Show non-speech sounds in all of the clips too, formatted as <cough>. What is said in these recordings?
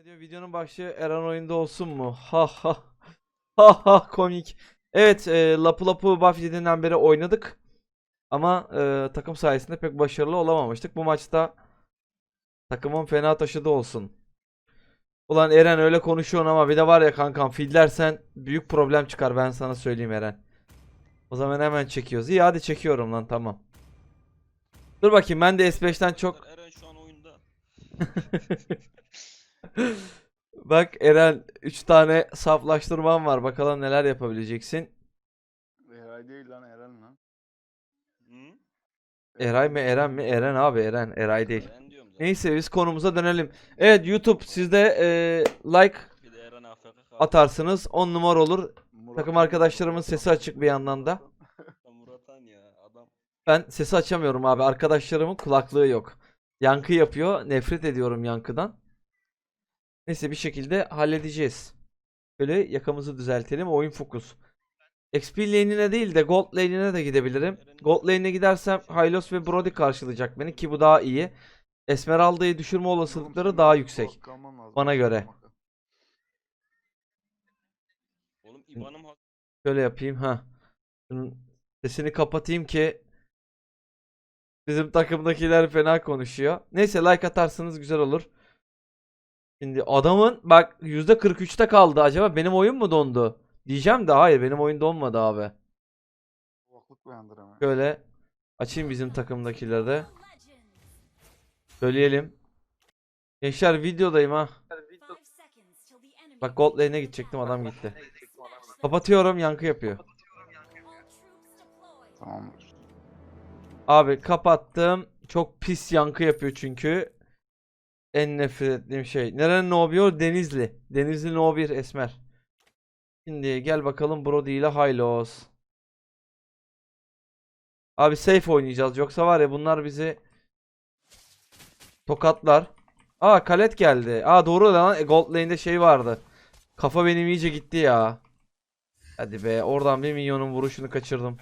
Ne diyor videonun başlığı Eren oyunda olsun mu? Ha ha. Ha ha komik. Evet e, Lapu Lapu Buff yediğinden beri oynadık. Ama e, takım sayesinde pek başarılı olamamıştık. Bu maçta takımın fena taşıdı olsun. Ulan Eren öyle konuşuyorsun ama bir de var ya kankam fil dersen büyük problem çıkar ben sana söyleyeyim Eren. O zaman hemen çekiyoruz. İyi hadi çekiyorum lan tamam. Dur bakayım ben de S5'ten çok Eren şu an oyunda. <laughs> <laughs> Bak Eren 3 tane saflaştırman var. Bakalım neler yapabileceksin. Eray değil lan Eren lan. Hı? Eray mı Eren mi? Eren abi Eren. Eray değil. Eren diyorum zaten. Neyse biz konumuza dönelim. Evet YouTube sizde e, like Bir de Eren AFK kaldı. atarsınız 10 numara olur. Murat Takım arkadaşlarımın sesi açık bir yandan da. Murat Han ya adam. Ben sesi açamıyorum abi. Arkadaşlarımın kulaklığı yok. Yankı yapıyor. Nefret ediyorum yankıdan. Neyse bir şekilde halledeceğiz. Böyle yakamızı düzeltelim. Oyun fokus. XP lane'ine değil de Gold lane'ine de gidebilirim. Gold lane'ine gidersem Hylos ve Brody karşılayacak beni ki bu daha iyi. Esmeralda'yı düşürme olasılıkları daha yüksek. Bana göre. Şöyle yapayım ha. Şunun sesini kapatayım ki bizim takımdakiler fena konuşuyor. Neyse like atarsanız güzel olur. Şimdi adamın bak %43'te kaldı. Acaba benim oyun mu dondu? Diyeceğim de hayır benim oyun donmadı abi. Kulaklık. Şöyle açayım bizim takımdakileri de. Söyleyelim. Gençler videodayım ha. Bak gold lane'e gidecektim adam gitti. Kapatıyorum yankı yapıyor. Tamamdır. Abi kapattım. Çok pis yankı yapıyor çünkü. En nefret ettiğim şey. Nerenin no 1? Denizli. Denizli no 1 Esmer. Şimdi gel bakalım Brody ile Hylos. Abi safe oynayacağız. Yoksa var ya bunlar bizi tokatlar. Aa kalet geldi. Aa doğru lan. E, Gold lane'de şey vardı. Kafa benim iyice gitti ya. Hadi be oradan bir milyonun vuruşunu kaçırdım.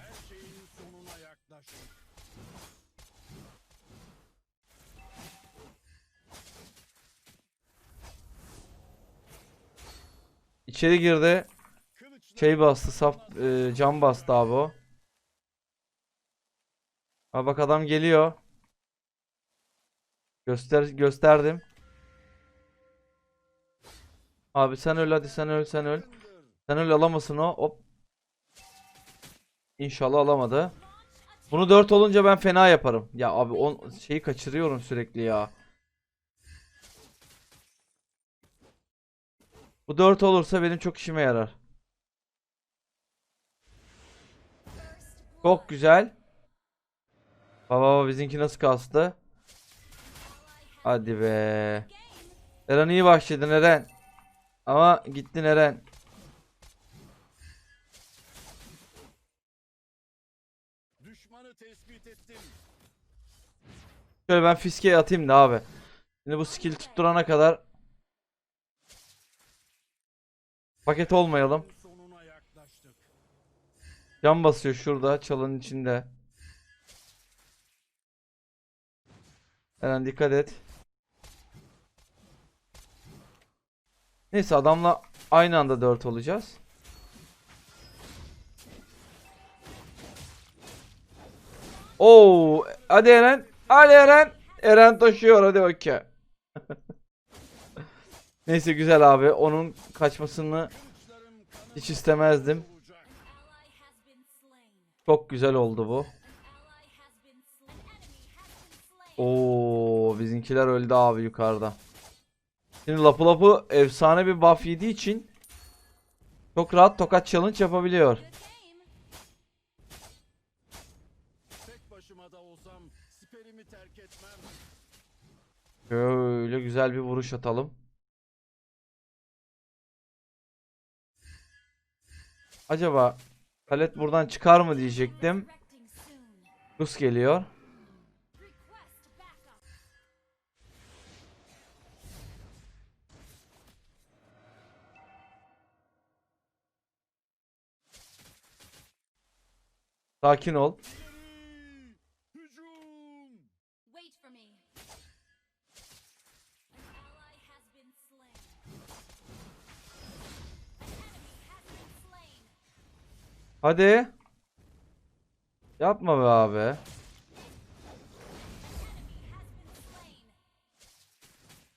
İçeri girdi. Şey bastı, saf e, cam bastı abi o. Ha bak adam geliyor. Göster gösterdim. Abi sen öl hadi sen öl sen öl. Sen öl alamasın o. Hop. İnşallah alamadı. Bunu 4 olunca ben fena yaparım. Ya abi on şeyi kaçırıyorum sürekli ya. Bu 4 olursa benim çok işime yarar. Çok güzel. Baba baba bizimki nasıl kastı? Hadi be. Eren iyi başladın Eren. Ama gittin Eren. Düşmanı tespit ettim. Şöyle ben fiskeye atayım da abi. Şimdi bu skill tutturana kadar paket olmayalım. Can basıyor şurada çalının içinde. Eren dikkat et. Neyse adamla aynı anda 4 olacağız. Oo, hadi Eren. Hadi Eren. Eren taşıyor hadi bakayım. <laughs> Neyse güzel abi. Onun kaçmasını hiç istemezdim. Çok güzel oldu bu. Oo, bizimkiler öldü abi yukarıda. Şimdi Lapu Lapu efsane bir buff yediği için çok rahat tokat challenge yapabiliyor. Şöyle güzel bir vuruş atalım. Acaba Palet buradan çıkar mı diyecektim. Rus geliyor. Sakin ol. Hadi. Yapma be abi.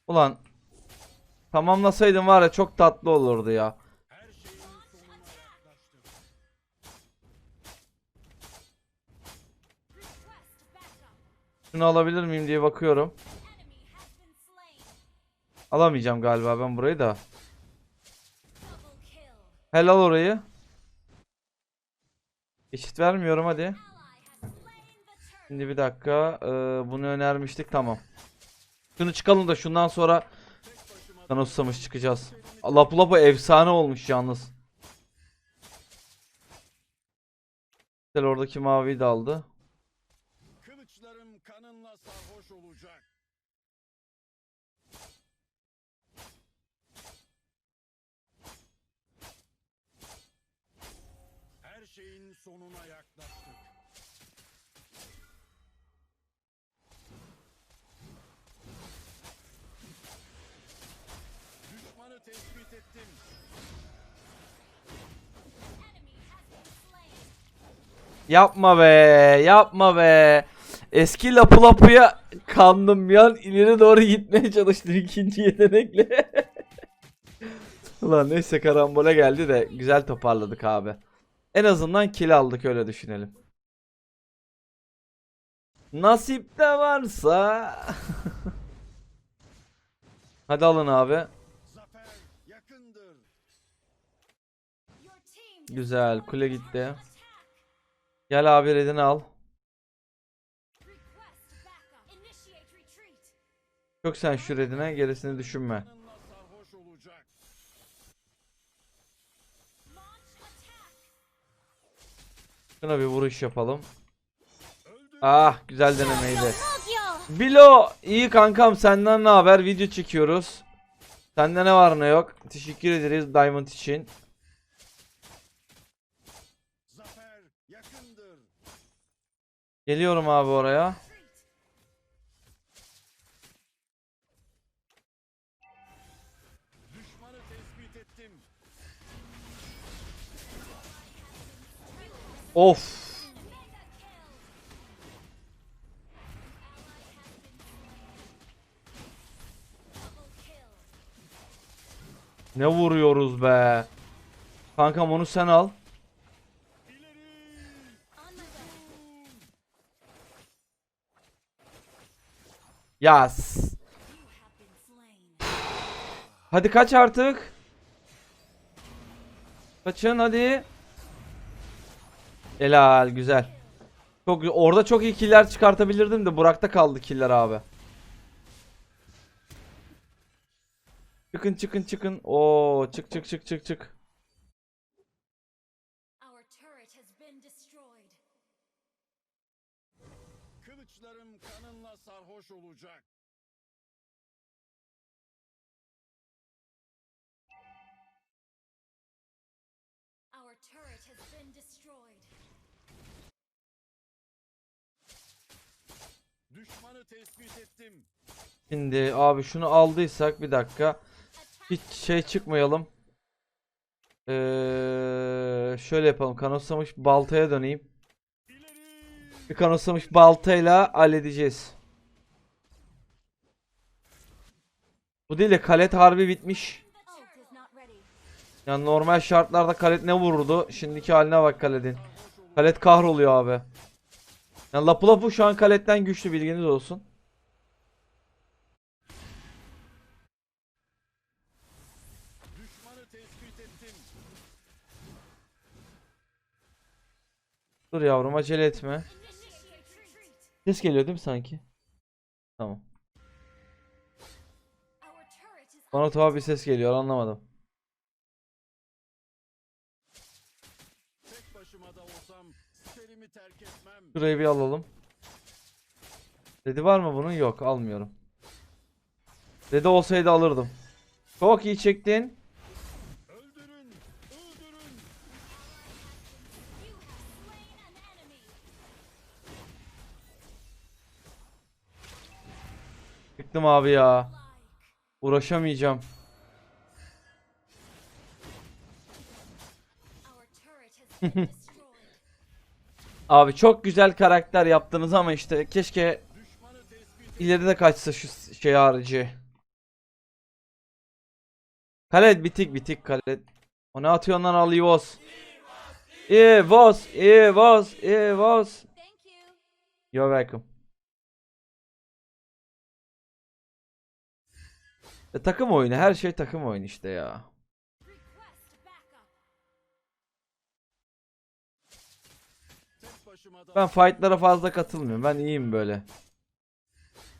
Ulan tamamlasaydın var ya çok tatlı olurdu ya. Şunu alabilir miyim diye bakıyorum. Alamayacağım galiba ben burayı da. Helal orayı. Eşit vermiyorum hadi. Şimdi bir dakika. Ee, bunu önermiştik tamam. Şunu çıkalım da şundan sonra Thanos Samış çıkacağız. Lapu Lapu efsane olmuş yalnız. Güzel oradaki maviyi de aldı. Kılıçlarım kanınla sarhoş olacak. Her şeyin sonuna yaklaştık. Düşmanı tespit ettim. Yapma be, yapma be. Eski Lapu Lapu'ya kandım bir an ileri doğru gitmeye çalıştım ikinci yetenekle. <laughs> Ulan neyse karambole geldi de güzel toparladık abi. En azından kill aldık öyle düşünelim. Nasip de varsa. <laughs> Hadi alın abi. Güzel kule gitti. Gel abi redini al. Çok sen şu redine gerisini düşünme. Şuna bir vuruş yapalım. Ah güzel denemeydi. Bilo iyi kankam senden ne haber? Video çekiyoruz. Sende ne var ne yok? Teşekkür ederiz Diamond için. Geliyorum abi oraya. Of. Ne vuruyoruz be. Kankam onu sen al. Yas. Hadi kaç artık. Kaçın hadi. Helal güzel. Çok orada çok iyi killer çıkartabilirdim de Burak'ta kaldı killer abi. Çıkın çıkın çıkın. Oo çık çık çık çık çık. Kılıçlarım kanınla sarhoş olacak. Şimdi abi şunu aldıysak bir dakika. Hiç şey çıkmayalım. Ee, şöyle yapalım. Kanoslamış baltaya döneyim. Bir kanoslamış baltayla halledeceğiz. Bu değil de kalet harbi bitmiş. Yani normal şartlarda kalet ne vururdu? Şimdiki haline bak kaletin. Kalet kahroluyor abi. Yani Lapu Lapu şu an kaletten güçlü bilginiz olsun. Dur yavrum acele etme. Ses geliyor değil mi sanki? Tamam. Bana tuhaf bir ses geliyor anlamadım. Şurayı bir alalım. Dedi var mı bunun? Yok almıyorum. Dedi olsaydı alırdım. Çok iyi çektin. Öldürün. Çıktım abi ya. Uğraşamayacağım. <laughs> Abi çok güzel karakter yaptınız ama işte keşke ileride kaçsa şu şey harici. Khaled bitik bitik Khaled. O ne atıyorsun lan al Ivos. Ivos, Ivos, Ivos. Thank you. You're welcome. E, takım oyunu her şey takım oyunu işte ya. Ben fightlara fazla katılmıyorum. Ben iyiyim böyle.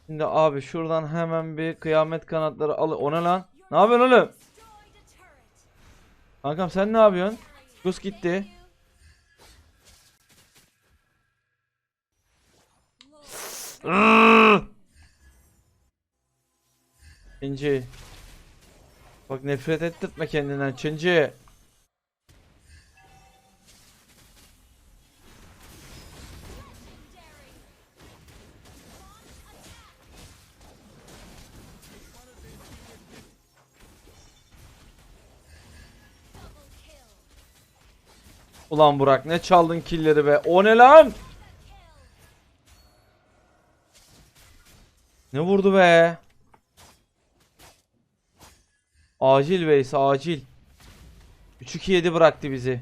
Şimdi abi şuradan hemen bir kıyamet kanatları al. O ne lan? Ne yapıyorsun oğlum? Kankam sen ne yapıyorsun? Gus gitti. Çinci. Bak nefret ettirtme kendinden Çinci. Ulan Burak ne çaldın killeri be. O ne lan? Ne vurdu be? Acil Veys acil. 3-2-7 bıraktı bizi.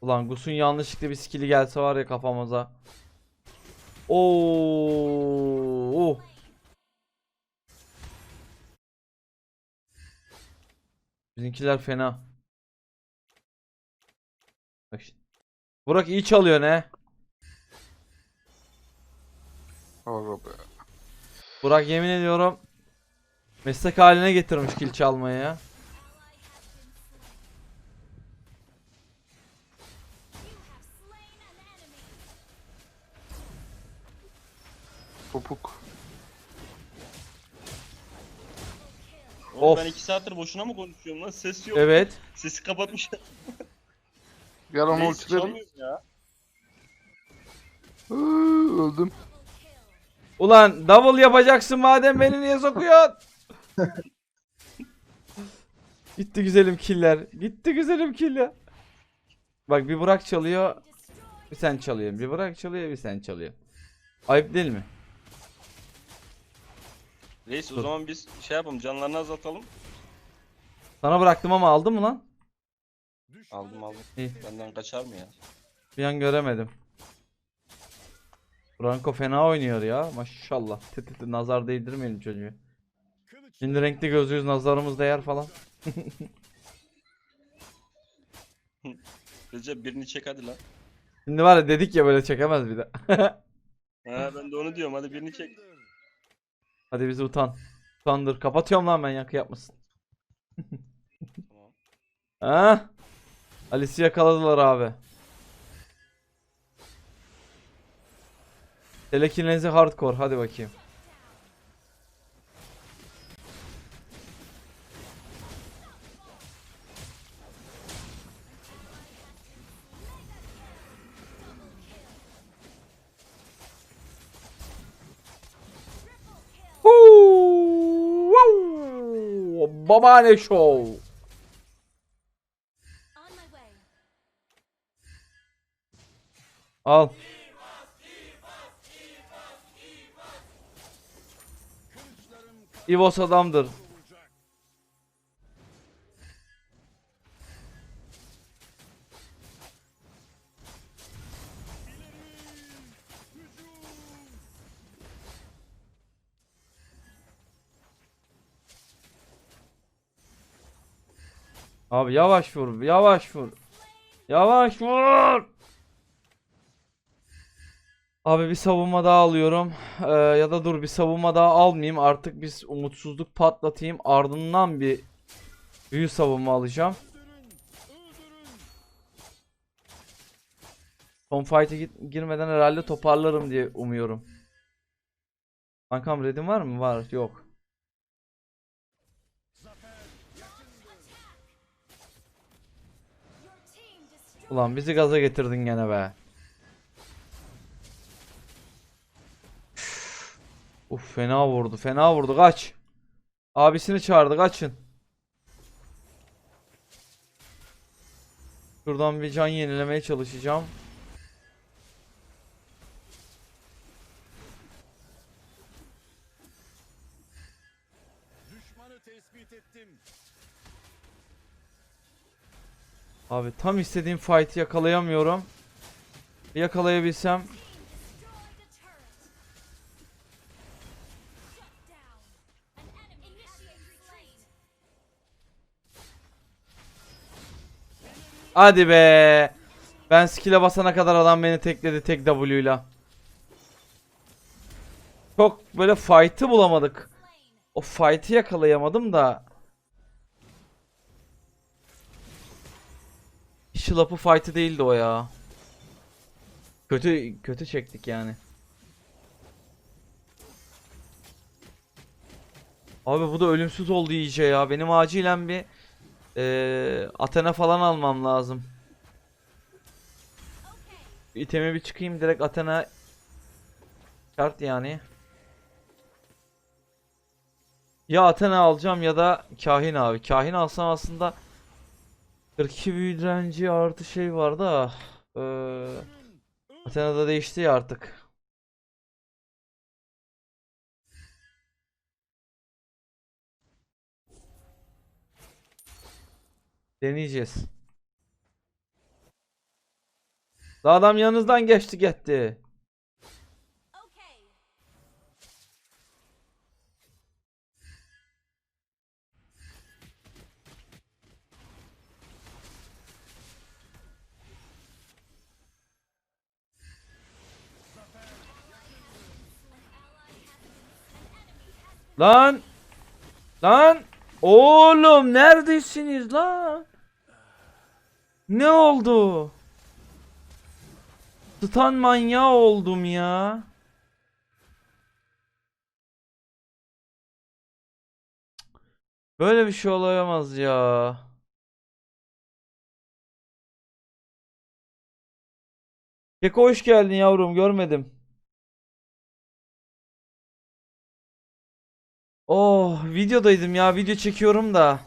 Ulan Gus'un yanlışlıkla bir skill'i gelse var ya kafamıza. Oo. Bizimkiler fena. Bak şimdi. Burak iyi çalıyor ne? Aga be. Burak yemin ediyorum meslek haline getirmiş kill çalmayı ya. Ally Of. ben iki saattir boşuna mı konuşuyorum lan? Ses yok. Evet. Sesi kapatmışlar. Gel onu ultiledim. çalmıyor ya. Iıı, Öldüm. Ulan double yapacaksın madem beni niye sokuyorsun? <laughs> Gitti güzelim killer. Gitti güzelim killer. Bak bir Burak çalıyor, bir sen çalıyorsun. Bir Burak çalıyor, bir sen çalıyorsun. Ayıp değil mi? Reis o Dur. zaman biz şey yapalım canlarını azaltalım. Sana bıraktım ama aldın mı lan? Aldım aldım. İyi. Benden kaçar mı ya? Bir an göremedim. Franco fena oynuyor ya maşallah. Tı, nazar değdirmeyelim çocuğu. Şimdi renkli gözlüğüz nazarımız değer falan. <laughs> Recep birini çek hadi lan. Şimdi var ya dedik ya böyle çekemez bir de. Ha ben de onu diyorum hadi birini çek. Hadi bizi utan. Utandır. Kapatıyorum lan ben yankı yapmasın. Tamam. Ha? Alice'i yakaladılar abi. Telekinezi hardcore hadi bakayım. Babaanne show. Al. Ivos adamdır. Abi yavaş vur, yavaş vur. Yavaş vur. Abi bir savunma daha alıyorum. Ee, ya da dur bir savunma daha almayayım. Artık biz umutsuzluk patlatayım. Ardından bir büyü savunma alacağım. Son fight'e girmeden herhalde toparlarım diye umuyorum. Kankam red'in var mı? Var. Yok. Ulan bizi gaza getirdin gene be. Uf fena vurdu. Fena vurdu. Kaç. Abisini çağırdı. Kaçın. Şuradan bir can yenilemeye çalışacağım. Düşmanı tespit ettim. Abi tam istediğim fight'ı yakalayamıyorum. Yakalayabilsem. Hadi be. Ben skill'e basana kadar adam beni tekledi tek W'yla. Çok böyle fight'ı bulamadık. O fight'ı yakalayamadım da. Şılapı fight'ı değildi o ya. Kötü kötü çektik yani. Abi bu da ölümsüz oldu iyice ya. Benim acilen bir eee Athena falan almam lazım. İteme bir çıkayım direkt Athena şart yani. Ya Athena alacağım ya da Kahin abi. Kahin alsam aslında 42 büyü artı şey var da eee Athena'da değişti ya artık. Deneyeceğiz. Adam yanınızdan geçti gitti. Lan! Lan! Oğlum neredesiniz lan? Ne oldu? Stun manyağı oldum ya. Böyle bir şey olamaz ya. Keko hoş geldin yavrum görmedim. Oh videodaydım ya video çekiyorum da.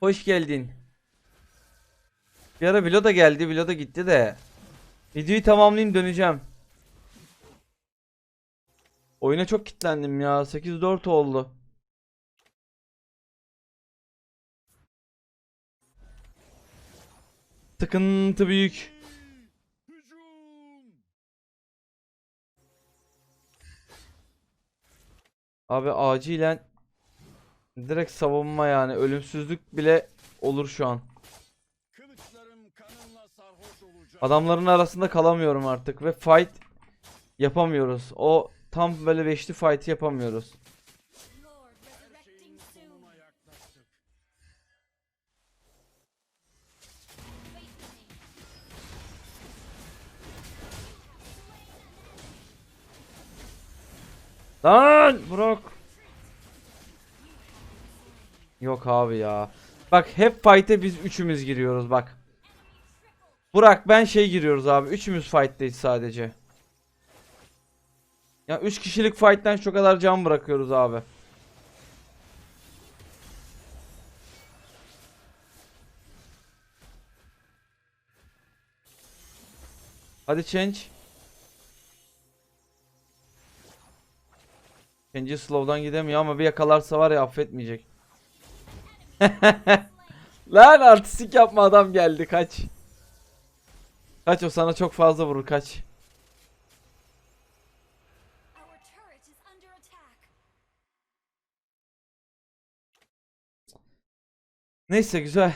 Hoş geldin. Bir ara Vilo da geldi Vilo da gitti de. Videoyu tamamlayayım döneceğim. Oyuna çok kitlendim ya 8-4 oldu. Sıkıntı büyük. Abi acilen direkt savunma yani ölümsüzlük bile olur şu an. Adamların arasında kalamıyorum artık ve fight yapamıyoruz. O tam böyle beşli fight yapamıyoruz. Lan bırak. Yok abi ya. Bak hep fight'e biz üçümüz giriyoruz bak. Burak ben şey giriyoruz abi. Üçümüz fight'teyiz sadece. Ya 3 kişilik fight'ten şu kadar can bırakıyoruz abi. Hadi change. Change'i slow'dan gidemiyor ama bir yakalarsa var ya affetmeyecek. <laughs> Lan artistik yapma adam geldi kaç. Kaç o sana çok fazla vurur kaç. Neyse güzel.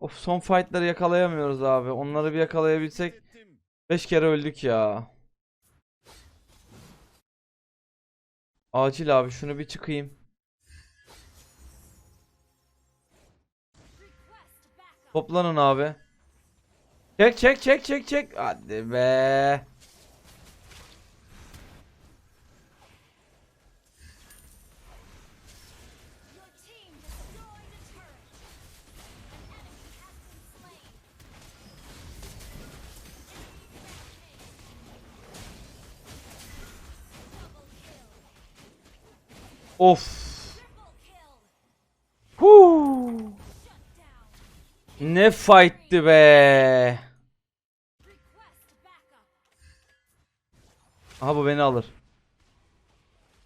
Of son fight'ları yakalayamıyoruz abi. Onları bir yakalayabilsek Ettim. 5 kere öldük ya. Acil abi şunu bir çıkayım. Toplanın abi. Çek çek çek çek çek. Hadi be. Of. Huu. Ne fight'ti be. Aha bu beni alır.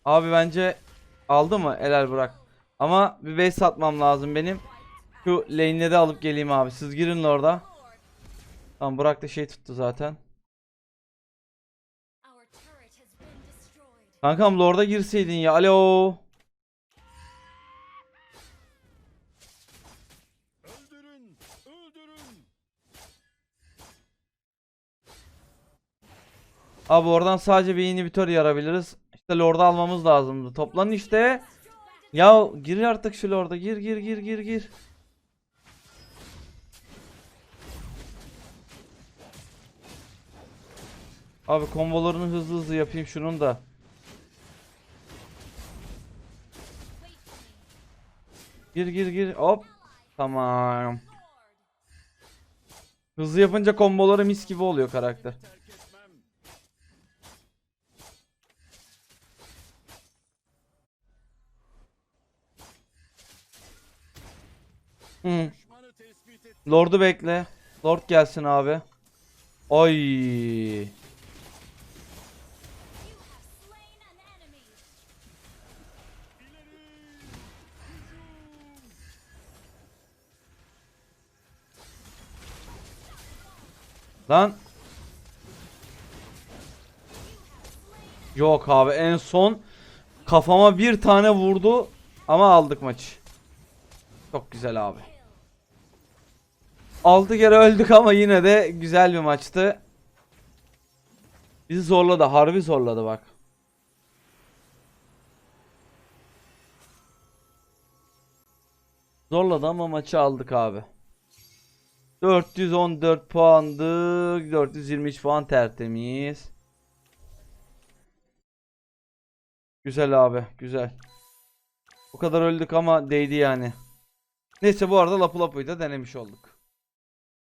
Abi bence aldı mı? Helal bırak. Ama bir base satmam lazım benim. Şu lane'leri alıp geleyim abi. Siz girin orada. Tamam Burak da şey tuttu zaten. Kankam Lord'a girseydin ya. Alo. Abi oradan sadece bir inhibitor yarabiliriz. İşte Lord'u almamız lazımdı. Toplanın işte. Ya gir artık şu Lord'a. Gir gir gir gir gir. Abi kombolarını hızlı hızlı yapayım şunun da. Gir gir gir. Hop. Tamam. Hızlı yapınca komboları mis gibi oluyor karakter. Hı. Lord'u bekle. Lord gelsin abi. Oy. Lan. Yok abi en son kafama bir tane vurdu ama aldık maçı. Çok güzel abi. 6 kere öldük ama yine de güzel bir maçtı. Bizi zorladı, harbi zorladı bak. Zorladı ama maçı aldık abi. 414 puandık. 423 puan tertemiz. Güzel abi, güzel. O kadar öldük ama değdi yani. Neyse bu arada Lapu Lapu'yu da denemiş olduk.